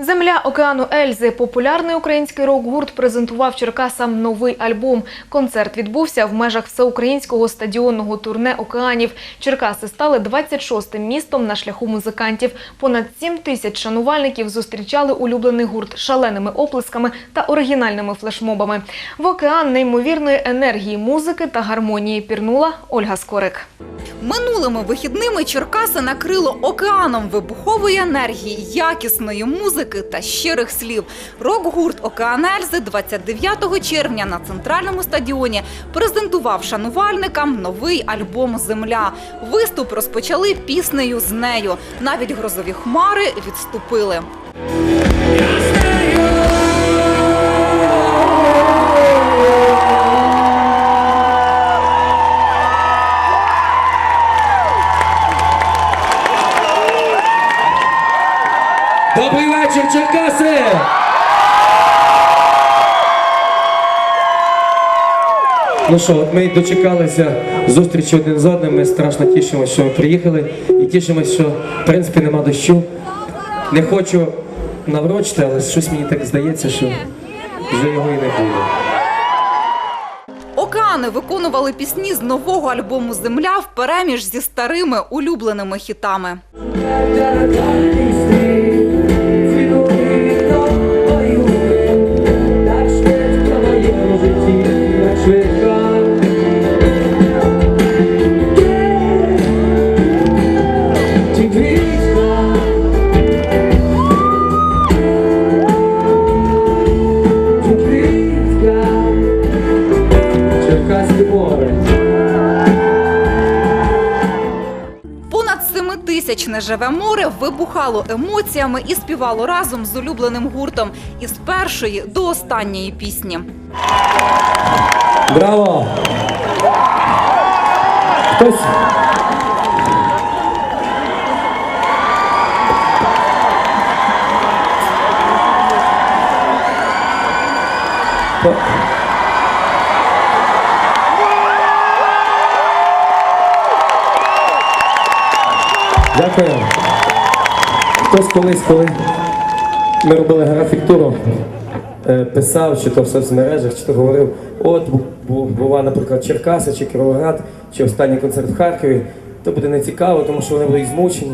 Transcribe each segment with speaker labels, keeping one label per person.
Speaker 1: Земля океану Ельзи. Популярний український рок-гурт презентував Черкасам новий альбом. Концерт відбувся в межах всеукраїнського стадіонного турне океанів. Черкаси стали 26-тим містом на шляху музикантів. Понад 7 тисяч шанувальників зустрічали улюблений гурт шаленими оплесками та оригінальними флешмобами. В океан неймовірної енергії, музики та гармонії пірнула Ольга Скорик.
Speaker 2: Минулими вихідними Черкаси накрило океаном вибухової енергії, якісної музики та щирих слів. Рок-гурт «Океан Ельзи» 29 червня на центральному стадіоні презентував шанувальникам новий альбом Земля. Виступ розпочали піснею з нею. Навіть грозові хмари відступили.
Speaker 3: Вечір, Черкаси! Ну що, от ми дочекалися зустрічі один з одним. Ми страшно тішимося, що ми приїхали, і тішимося, що в принципі нема дощу. Не хочу наврочити, але щось мені так здається, що вже його і не буде.
Speaker 2: Океани виконували пісні з нового альбому Земля впереміж зі старими улюбленими хітами. 27-тисячне живе море вибухало емоціями і співало разом з улюбленим гуртом із першої до останньої пісні.
Speaker 3: Браво! Хтось По... Дякую. Хтось колись, коли ми робили графік-туру, е, писав, чи то в соцмережах, чи то говорив, от бу- бу- була, наприклад, Черкаси, чи Кіровоград, чи останній концерт в Харкові, то буде не цікаво, тому що вони будуть змучені.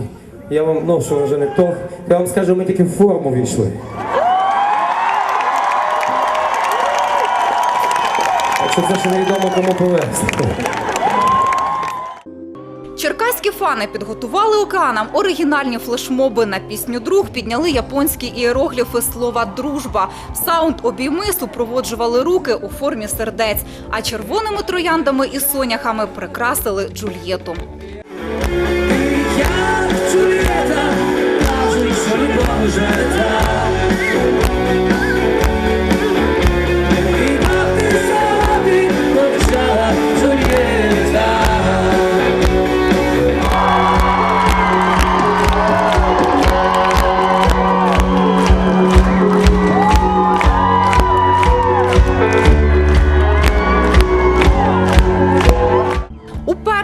Speaker 3: Я вам, ну, що вже не то. Я вам скажу, ми тільки в форму війшли. Якщо це ще невідомо, кому повезти.
Speaker 2: Черкаські фани підготували океанам оригінальні флешмоби на пісню Друг підняли японські іерогліфи слова дружба. Саунд обійми супроводжували руки у формі сердець, а червоними трояндами і соняхами прикрасили Джульєту.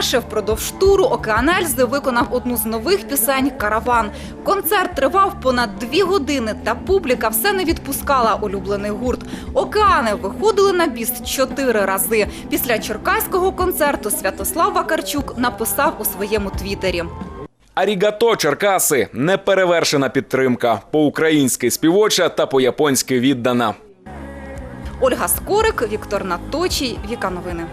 Speaker 2: Уперше впродовж туру Океан Ельзи виконав одну з нових пісень Караван. Концерт тривав понад дві години, та публіка все не відпускала улюблений гурт. Океани виходили на біст чотири рази. Після черкаського концерту Святослав Вакарчук написав у своєму твіттері.
Speaker 4: Арігато, Черкаси, неперевершена підтримка. По-українськи співоча та по-японськи віддана.
Speaker 2: Ольга Скорик, Віктор Наточій, Віка Новини.